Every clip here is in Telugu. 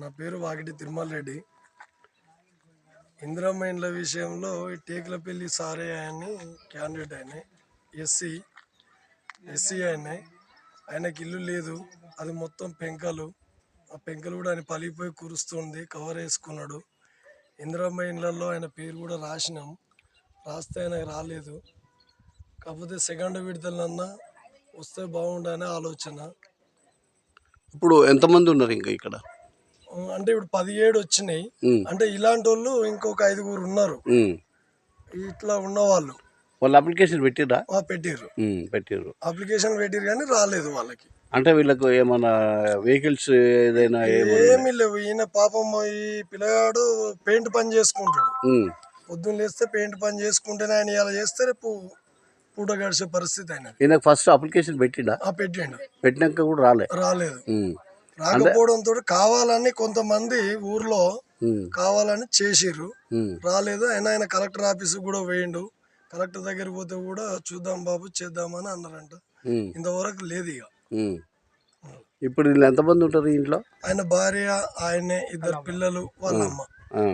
నా పేరు వాకిటి తిరుమల రెడ్డి. ఇందిరమ్మ విషయంలో ఈ టేకులపల్లి సారే అని క్యాండిడేట్ ఆయన ఎస్సీ ఎస్సీ ఆయన ఆయనకి ఇల్లు లేదు అది మొత్తం పెంకలు. ఆ పెంకలు కూడా ఆయన పలిగిపోయి కురుస్తుంది కవర్ వేసుకున్నాడు. ఇందిరమ్మ ఆయన పేరు కూడా రాసినాం. రాస్తే ఆయనకు రాలేదు. కాకపోతే సెకండ్ విడతలన్నా వస్తే బాగుండనే ఆలోచన. ఇప్పుడు ఎంతమంది ఉన్నారు ఇంకా ఇక్కడ? అంటే ఇప్పుడు పదిహేడు వచ్చినాయి. అంటే ఇలాంటి వాళ్ళు ఇంకొక ఐదుగురు ఉన్నారు. ఇట్లా ఉన్నవాళ్ళు. వాళ్ళు అప్లికేషన్ పెట్టిర్రా? ఆ, పెట్టిర్రు. పెట్టిర్రు. అప్లికేషన్ పెట్టిర్రు కానీ రాలేదు వాళ్ళకి. అంటే వీళ్ళకు ఏమన్నా వెహికల్స్ ఏదైనా ఏమీ లేవు. ఈయన పాపం ఈ పిల్లగాడు పెయింట్ పని చేసుకుంటాడు. పొద్దున్న లేస్తే పెయింట్ పని చేసుకుంటేనే ఆయన ఇలా చేస్తే రేపు పూట గడిచే పరిస్థితి ఆయన ఈయనకు ఫస్ట్ అప్లికేషన్ పెట్టిండా? పెట్టిండు. పెట్టినాక కూడా రాలే? రాలేదు. ఉమ్, రాకపోవడంతో కావాలని కొంతమంది ఊర్లో కావాలని చేసిర్రు. రాలేదు. అయినా ఆయన కలెక్టర్ ఆఫీస్ కూడా వేయండు కలెక్టర్ దగ్గరికి పోతే కూడా చూద్దాం బాబు చేద్దామని అన్నారంట. ఇంతవరకు లేదు ఇక. ఇప్పుడు వీళ్ళు ఎంతమంది ఉంటారు ఇంట్లో? ఆయన భార్య ఆయనే ఇద్దరు పిల్లలు వాళ్ళ అమ్మ. ఆ.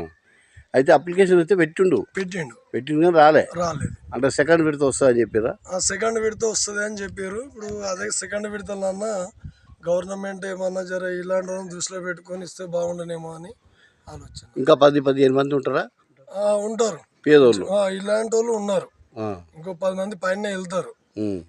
అయితే అప్లికేషన్ అయితే పెట్టిండు. పెట్టిండు. పెట్టిండు కానీ రాలే. రాలేదు. అంటే సెకండ్ విడత వస్తుందని చెప్పిరా ఆ సెకండ్ విడత వస్తుంది అని చెప్పారు ఇప్పుడు అదే సెకండ్ విడతలన్న గవర్నమెంట్ ఏమన్నా జర ఇలాంటి వాళ్ళని దృష్టిలో పెట్టుకొని ఇస్తే బాగుండనేమో అని ఆలోచన. ఇంకా పది పదిహేను మంది ఉంటారా? ఆ, ఉంటారు. పేదోళ్ళు? ఆ, ఇలాంటి వాళ్ళు ఉన్నారు. ఇంకో పది మంది పైన వెళ్తారు. ఉమ్.